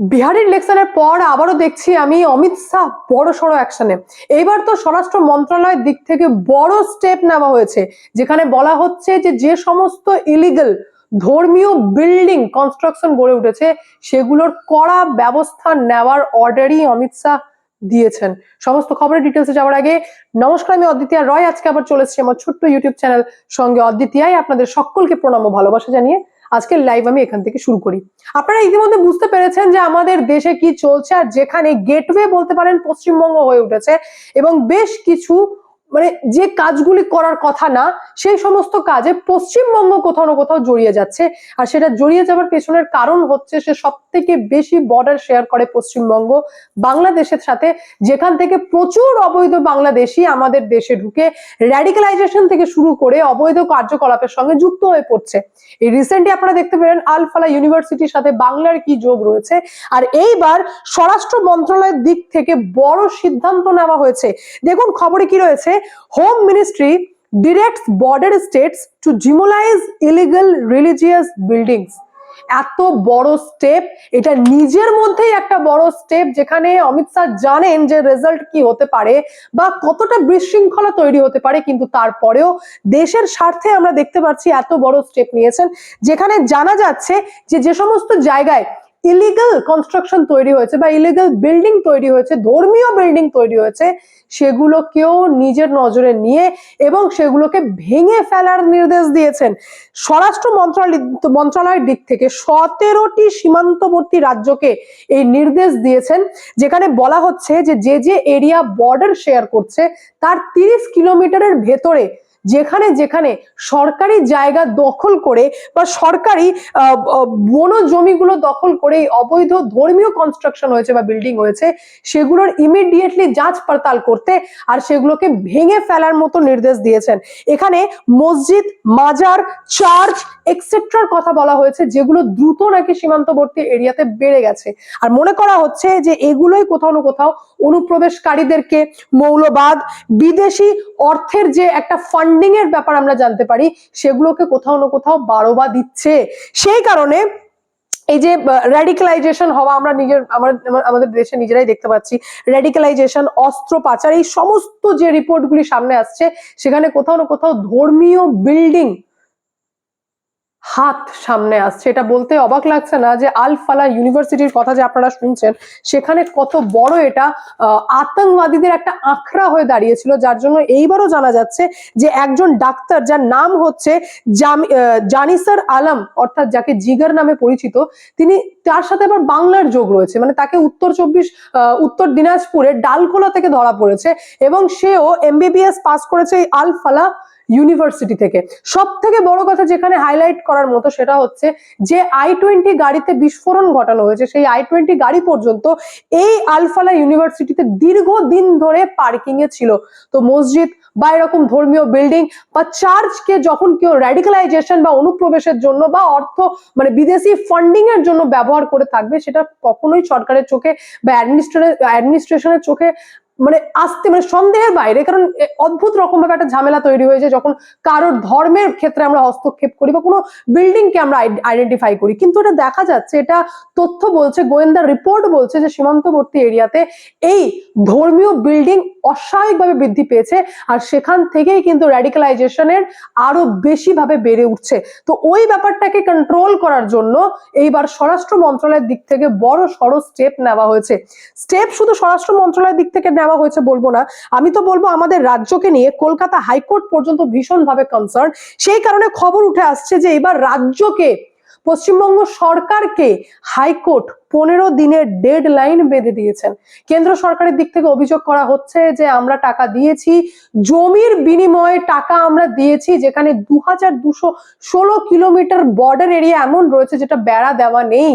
বিহারের ইলেকশনের পর আবারও দেখছি আমি অমিত শাহ বড় সড়ো অ্যাকশনে এইবার তো স্বরাষ্ট্র মন্ত্রণালয়ের দিক থেকে বড় স্টেপ নেওয়া হয়েছে, যেখানে বলা হচ্ছে যে যে সমস্ত ইলিগাল ধর্মীয় বিল্ডিং কনস্ট্রাকশন গড়ে উঠেছে, সেগুলোর কড়া ব্যবস্থা নেওয়ার অর্ডারই অমিত শাহ দিয়েছেন। সমস্ত খবরের ডিটেলসে যাওয়ার আগে, নমস্কার, আমি অদ্বিতীয়া রয়। আজকে আবার চলে এসেছি আমার ছোট্ট ইউটিউব চ্যানেল সঙ্গে। অদ্বিতীয়াই আপনাদের সকলকে প্রণাম ও ভালোবাসা জানিয়ে আজকের লাইভ আমি এখান থেকে শুরু করি। আপনারা ইতিমধ্যে বুঝতে পেরেছেন যে আমাদের দেশে কি চলছে আর যেখানে গেটওয়ে বলতে পারেন পশ্চিমবঙ্গ হয়ে উঠেছে এবং বেশ কিছু মানে যে কাজগুলি করার কথা না, সেই সমস্ত কাজে পশ্চিমবঙ্গ কোথাও না কোথাও জড়িয়ে যাচ্ছে। আর সেটা জড়িয়ে যাওয়ার পেছনের কারণ হচ্ছে সে সব থেকে বেশি বর্ডার শেয়ার করে পশ্চিমবঙ্গ। বাংলাদেশের সাথে যেখান থেকে প্রচুর অবৈধ বাংলাদেশি আমাদের দেশে ঢুকে র্যাডিক্যালাইজেশন থেকে শুরু করে অবৈধ কার্যকলাপের সঙ্গে যুক্ত হয়ে পড়ছে। এই রিসেন্টলি আপনারা দেখতে পেলেন আলফালা ইউনিভার্সিটির সাথে বাংলার কি যোগ রয়েছে। আর এইবার স্বরাষ্ট্র মন্ত্রণালয়ের দিক থেকে বড় সিদ্ধান্ত নেওয়া হয়েছে। দেখুন, খবরে কি রয়েছে? Home ministry directs border states to demolish illegal religious buildings এত বড় স্টেপ এটা নিজের মধ্যেই একটা বড় স্টেপ যেখানে অমিত শাহ জানেন যে রেজাল্ট কি হতে পারে বা কতটা বিশৃঙ্খলা তৈরি হতে পারে, কিন্তু তারপরেও দেশের স্বার্থে আমরা দেখতে পাচ্ছি এত বড় স্টেপ নিয়েছেন, যেখানে জানা যাচ্ছে যে যে সমস্ত জায়গায় ইলিগাল কনস্ট্রাকশন তৈরি হয়েছে বা ইলিগাল বিল্ডিং তৈরি হয়েছে, ধর্মীয় বিল্ডিং তৈরি হয়েছে, সেগুলোকেও নিজের নজরে নিয়ে এবং সেগুলোকে ভেঙে ফেলার নির্দেশ দিয়েছেন। স্বরাষ্ট্র মন্ত্রণালয় মন্ত্রণালয়ের দিক থেকে সতেরোটি সীমান্তবর্তী রাজ্যকে এই নির্দেশ দিয়েছেন, যেখানে বলা হচ্ছে যে যে যে এরিয়া বর্ডার শেয়ার করছে, তার তিরিশ কিলোমিটারের ভেতরে যেখানে যেখানে সরকারি জায়গা দখল করে বা সরকারি বন জমিগুলো দখল করে অবৈধ ধর্মীয় কনস্ট্রাকশন হয়েছে বা বিল্ডিং হয়েছে, সেগুলোর ইমিডিয়েটলি যাচ পড়তাল করতে আর সেগুলোকে ভেঙে ফেলার মতো নির্দেশ দিয়েছেন। এখানে মসজিদ, মাজার চার্চ এক্সেট্রার কথা বলা হয়েছে, যেগুলো দ্রুত নাকি সীমান্তবর্তী এরিয়াতে বেড়ে গেছে। আর মনে করা হচ্ছে যে এগুলোই কোথাও না কোথাও অনুপ্রবেশকারীদেরকে মৌলবাদ, বিদেশি অর্থের যে একটা ফান্ডিং এর ব্যাপার আমরা জানতে পারি, সেগুলোকে কোথাও না কোথাও বাড়োবা দিচ্ছে। সেই কারণে এই যে র্যাডিক্যালাইজেশন হওয়া, আমরা নিজের আমাদের দেশে নিজেরাই দেখতে পাচ্ছি র্যাডিক্যালাইজেশন অস্ত্র পাচার, এই সমস্ত যে রিপোর্টগুলি সামনে আসছে, সেখানে কোথাও না কোথাও ধর্মীয় বিল্ডিং হাত সামনে আসছে। এটা বলতে অবাক লাগছে না যে আল ফালা ইউনিভার্সিটির কথা যে আপনারা শুনছেন, সেখানে কত বড় এটা আতঙ্কবাদীদের একটা আখড়া হয়ে দাঁড়িয়েছিল, যার জন্য এইবারও জানা যাচ্ছে যে একজন ডাক্তার যার নাম হচ্ছে জানিসার আলম, অর্থাৎ যাকে জিগার নামে পরিচিত, তিনি তার সাথে আবার বাংলার যোগ রয়েছে। মানে তাকে উত্তর চব্বিশ উত্তর দিনাজপুরের ডালখোলা থেকে ধরা পড়েছে এবং সেও এমবিবিএস পাস করেছে এই আল ফালা ইউনিভার্সিটি থেকে। সব থেকে বড় কথা যেখানে হাইলাইট করার মতো সেটা হচ্ছে যে আই টোয়েন্টি গাড়িতে বিস্ফোরণ ঘটানো হয়েছে, সেই আই টোয়েন্টি গাড়ি পর্যন্ত এই আলফালা ইউনিভার্সিটিতে দীর্ঘদিন ধরে পার্কিং এ ছিল। তো মসজিদ বা এরকম ধর্মীয় বিল্ডিং বা চার্চকে যখন কেউ র্যাডিক্যালাইজেশন বা অনুপ্রবেশের জন্য বা অর্থ মানে বিদেশি ফান্ডিং এর জন্য ব্যবহার করে থাকবে, সেটা কখনোই সরকারের চোখে বা অ্যাডমিনিস্ট্রেশনের চোখে মানে আসতে মানে সন্দেহের বাইরে, কারণ অদ্ভুত রকম ভাবে একটা ঝামেলা তৈরি হয়েছে যখন কারোর ধর্মের ক্ষেত্রে আমরা হস্তক্ষেপ করি বা কোনো বিল্ডিং কে আমরা আইডেন্টিফাই করি। কিন্তু এটা দেখা যাচ্ছে, এটা তথ্য বলছে গোয়েন্দা রিপোর্ট বলছে যে সীমান্তবর্তী এরিয়াতে এই ধর্মীয় বিল্ডিং অস্বাভাবিকভাবে বৃদ্ধি পেয়েছে আর সেখান থেকেই কিন্তু র্যাডিক্যালাইজেশনের আরও বেশি ভাবে বেড়ে উঠছে। তো ওই ব্যাপারটাকে কন্ট্রোল করার জন্য এইবার স্বরাষ্ট্র মন্ত্রণালয়ের দিক থেকে বড় সড় স্টেপ নেওয়া হয়েছে। স্টেপ শুধু স্বরাষ্ট্র মন্ত্রণালয়ের দিক থেকে হয়েছে বলব না। আমি তো বলব আমাদের রাজ্যকে নিয়ে কলকাতা হাইকোর্ট পর্যন্ত ভীষণভাবে কনসার্ন সেই কারণে খবর উঠে আসছে যে এবার রাজ্যকে, পশ্চিমবঙ্গ সরকারকে হাইকোর্ট পনেরো দিনের ডেড লাইন বেঁধে দিয়েছেন। কেন্দ্র সরকারের দিক থেকে অভিযোগ করা হচ্ছে যে, আমরা টাকা দিয়েছি, জমির বিনিময়ে টাকা আমরা দিয়েছি, যেখানে দু হাজার দুশো ষোলো কিলোমিটার বর্ডার এরিয়া এমন রয়েছে যেটা বেড়া দেওয়া নেই।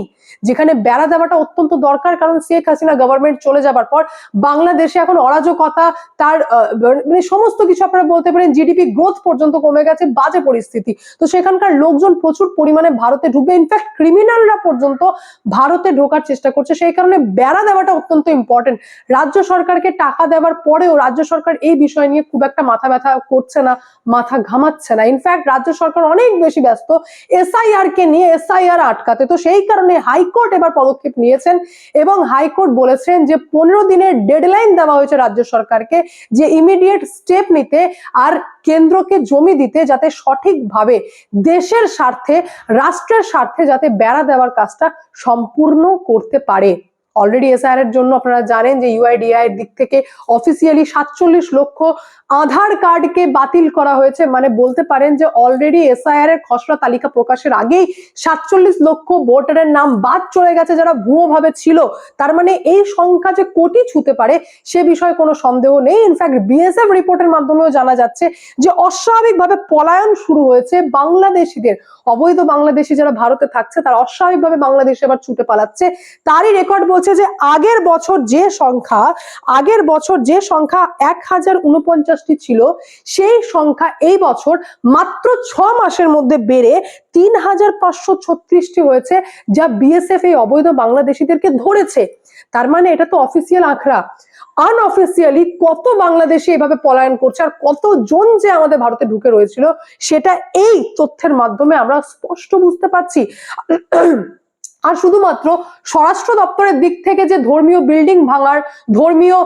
যেখানে বেড়া দেওয়াটা অত্যন্ত দরকার, কারণ শেখ হাসিনা গভর্নমেন্ট চলে যাবার পর বাংলাদেশে এখন অরাজকতা, তার মানে সমস্ত কিছু আপনারা বলতে পারেন জিডিপি গ্রোথ পর্যন্ত কমে গেছে, বাজে পরিস্থিতি। তো সেখানকার লোকজন প্রচুর পরিমাণে ভারতে ঢুকবে। ইনফ্যাক্ট ক্রিমিনালরা পর্যন্ত ভারতে ঢোকার চেষ্টা করছে, সেই কারণে বেড়া দেওয়াটা অত্যন্ত ইম্পর্টেন্ট রাজ্য সরকারকে টাকা দেওয়ার পরেও রাজ্য সরকার এই বিষয় নিয়ে খুব একটা মাথা ব্যথা করছে না, মাথা ঘামাচ্ছে না। ইনফ্যাক্ট রাজ্য সরকার অনেক বেশি ব্যস্ত এসআইআর কে নিয়ে, এসআইআর আটকাতে। তো সেই কারণে হাইকোর্ট এবার পদক্ষেপ নিয়েছেন এবং হাইকোর্ট বলেছেন যে পনেরো দিনের ডেডলাইন দেওয়া হয়েছে রাজ্য সরকারকে যে ইমিডিয়েট স্টেপ নিতে। আর কেন্দ্রকে জমি দিতে যাতে সঠিকভাবে দেশের স্বার্থে, রাষ্ট্রের স্বার্থে যাতে বেড়া দেওয়ার কাজটা সম্পূর্ণ করতে পারে। অলরেডি এসআইআর এর জন্য আপনারা জানেন যে ইউআইডিআই এর দিক থেকে অফিসিয়ালি সাতচল্লিশ লক্ষ আধার কার্ডকে বাতিল করা হয়েছে মানে বলতে পারেন যে অলরেডি এসআইআর এর খসড়া তালিকা প্রকাশের আগেই সাতচল্লিশ লক্ষ ভোটারের নাম বাদ চলে গেছে যারা ভুয়ো ভাবে ছিল। তার মানে এই সংখ্যা যে কোটি ছুতে পারে, সে বিষয়ে কোনো সন্দেহ নেই। ইনফ্যাক্ট বিএসএফ রিপোর্টের মাধ্যমেও জানা যাচ্ছে যে অস্বাভাবিকভাবে পলায়ন শুরু হয়েছে বাংলাদেশিদের। অবৈধ বাংলাদেশি যারা ভারতে থাকছে, তারা অস্বাভাবিকভাবে বাংলাদেশে এবার ছুটে পালাচ্ছে। তারই রেকর্ড বলছে যে আগের বছর যে সংখ্যা, আগের বছর যে সংখ্যা এক হাজার উনপঞ্চাশ উনপঞ্চাশটি ছিল, সেই সংখ্যা এই বছর মাত্র ছ মাসের মধ্যে বেড়ে তিন হাজার পাঁচশো ছত্রিশটি হয়েছে, যা বিএসএফ এই অবৈধ বাংলাদেশিদেরকে ধরেছে। তার মানে এটা তো অফিসিয়াল আঁকড়া আনঅফিসিয়ালি কত বাংলাদেশি এভাবে পলায়ন করছে আর কতজন যে আমাদের ভারতে ঢুকে রয়েছিল, সেটা এই তথ্যের মাধ্যমে আমরা স্পষ্ট বুঝতে পারছি। আর শুধুমাত্র স্বরাষ্ট্র দপ্তরের দিক থেকে যে ধর্মীয় বিল্ডিং ভাঙার, ধর্মীয়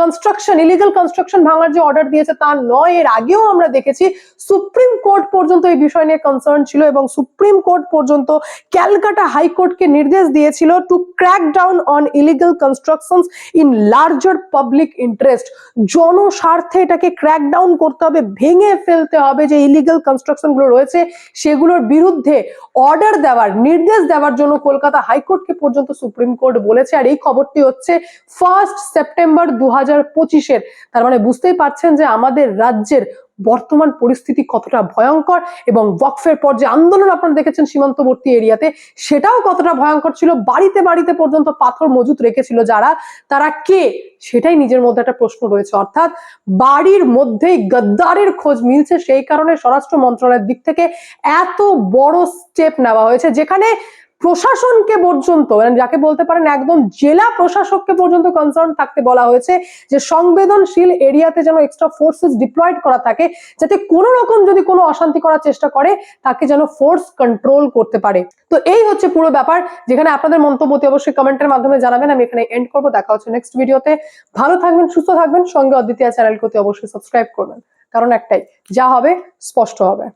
কনস্ট্রাকশন ইলিগাল কনস্ট্রাকশন ভাঙার যে অর্ডার দিয়েছে তা নয়, এর আগেও আমরা দেখেছি সুপ্রিম কোর্ট পর্যন্ত এই বিষয় নিয়ে কনসার্ন ছিল এবং সুপ্রিম কোর্ট পর্যন্ত ক্যালকাটা হাইকোর্টকে নির্দেশ দিয়েছিল to crack down on illegal constructions in larger public interest জনস্বার্থে এটাকে ক্র্যাক ডাউন করতে হবে, ভেঙে ফেলতে হবে যে ইলিগাল কনস্ট্রাকশনগুলো রয়েছে, সেগুলোর বিরুদ্ধে অর্ডার দেওয়ার, নির্দেশ দেওয়ার জন্য কলকাতা হাইকোর্টকে পর্যন্ত সুপ্রিম কোর্ট বলেছে। আর এই খবরটি হচ্ছে ফার্স্ট সেপ্টেম্বর দু হাজার পঁচিশের। তার মানে বুঝতেই পারছেন যে আমাদের রাজ্যের বর্তমান পরিস্থিতি কতটা ভয়ঙ্কর এবং ওয়াকফের পর যে আন্দোলন আপনারা দেখেছেন সীমান্তবর্তী এরিয়াতে, সেটাও কতটা ভয়ঙ্কর ছিল। বাড়িতে বাড়িতে পর্যন্ত পাথর মজুত রেখেছিল যারা। তারা কে? সেটাই নিজের মধ্যে একটা প্রশ্ন রয়েছে। অর্থাৎ বাড়ির মধ্যেই গদ্দারের খোঁজ মিলছে। সেই কারণে স্বরাষ্ট্র মন্ত্রণালয়ের দিক থেকে এত বড় স্টেপ নেওয়া হয়েছে, যেখানে প্রশাসনকে পর্যন্ত মানে যাকে বলতে পারেন একদম জেলা প্রশাসককে পর্যন্ত কনসার্ন থাকতে বলা হয়েছে যে সংবেদনশীল এরিয়াতে যেন এক্সট্রা ফোর্সেস ডিপ্লয়েড করা থাকে, যাতে কোনো রকম যদি কোনো অশান্তি করার চেষ্টা করে, তাকে যেন ফোর্স কন্ট্রোল করতে পারে। তো এই হচ্ছে পুরো ব্যাপার, যেখানে আপনাদের মন্তব্যটি অবশ্যই কমেন্টের মাধ্যমে জানাবেন, আমি এখানে এন্ড করব, দেখা হচ্ছে নেক্সট ভিডিওতে ভালো থাকবেন, সুস্থ থাকবেন, সঙ্গে অদ্বিতীয় চ্যানেলকে অবশ্যই সাবস্ক্রাইব করবেন। কারণ একটাই, যা হবে, স্পষ্ট হবে।